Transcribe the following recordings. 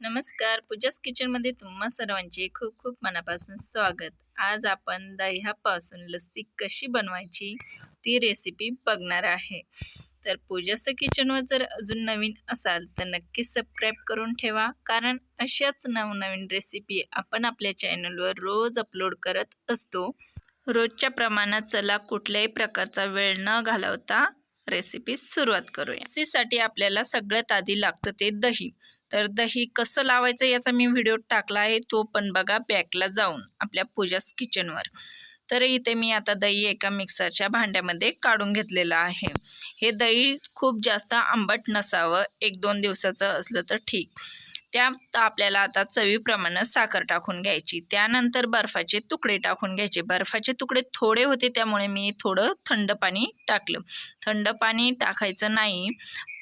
नमस्कार. पूजास किचनमध्ये तुम्हा सर्वांचे खूप खूप मनापासून स्वागत. आज आपण दह्यापासून लस्सी कशी बनवायची ती रेसिपी बघणार आहे. तर पूजाचं किचनवर जर अजून नवीन असाल तर नक्की सबस्क्राईब करून ठेवा. कारण अशाच नवनवीन रेसिपी आपण आपल्या चॅनलवर रोज अपलोड करत असतो. रोजच्या प्रमाणात चला कुठल्याही प्रकारचा वेळ न घालवता रेसिपी सुरुवात करूया. लस्सीसाठी आपल्याला सगळ्यात आधी लागतं ते दही. तर दही कसं लावायचं याचा मी व्हिडिओ टाकला आहे तो पण बघा बॅकला जाऊन आपल्या पूजास किचनवर. तर इथे मी आता दही एका मिक्सरच्या भांड्यामध्ये काढून घेतलेलं आहे. हे दही खूप जास्त आंबट नसावं एक दोन दिवसाचं असलं तर ठीक. त्यात आपल्याला आता चवीप्रमाणे साखर टाकून घ्यायची. त्यानंतर बर्फाचे तुकडे टाकून घ्यायचे. बर्फाचे तुकडे थोडे होते त्यामुळे मी थोडं थंड पाणी टाकलं. थंड पाणी टाकायचं नाही.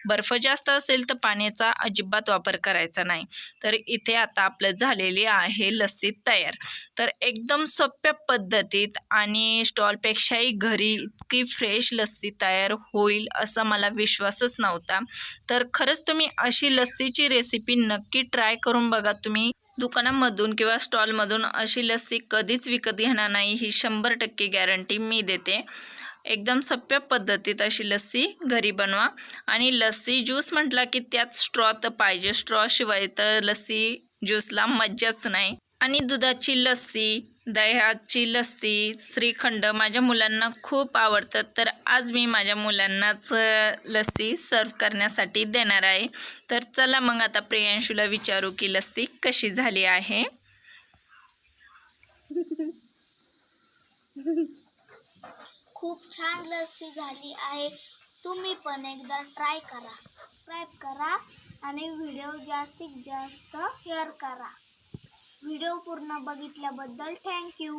बर्फ जास्त असेल तर पाण्याचा अजिबात वापर करायचा नाही. तर इथे आता आपलं झालेली आहे लस्सी तयार. तर एकदम सोप्या पद्धतीत आणि स्टॉलपेक्षाही घरी इतकी फ्रेश लस्सी तयार होईल असा मला विश्वासच नव्हता. तर खरंच तुम्ही अशी लस्सीची रेसिपी नक्की ट्राय करून बघा. तुम्ही दुकानामधून किंवा स्टॉलमधून अशी लस्सी कधीच विकत घेणार नाही. ही शंभर टक्के गॅरंटी मी देते. एकदम सोप्या पद्धतीत अशी लस्सी घरी बनवा. आणि लस्सी ज्यूस म्हटला की त्यात स्ट्रॉ तर पाहिजे. स्ट्रॉ शिवाय तर लस्सी ज्यूसला मज्जाच नाही. आणि दुधाची लस्सी दह्याची लस्सी श्रीखंड माझ्या मुलांना खूप आवडतं तर आज मी माझ्या मुलांनाच लस्सी सर्व करण्यासाठी देणार आहे. तर चला मग आता प्रियांशूला विचारू की लस्सी कशी झाली आहे. खूप छान लस्सी झाली आहे. तुम्ही पण एकदा ट्राय करा. सबस्क्राईब करा आणि व्हिडिओ जास्तीत जास्त शेअर करा. व्हिडिओ पूर्ण बघितल्याबद्दल थँक्यू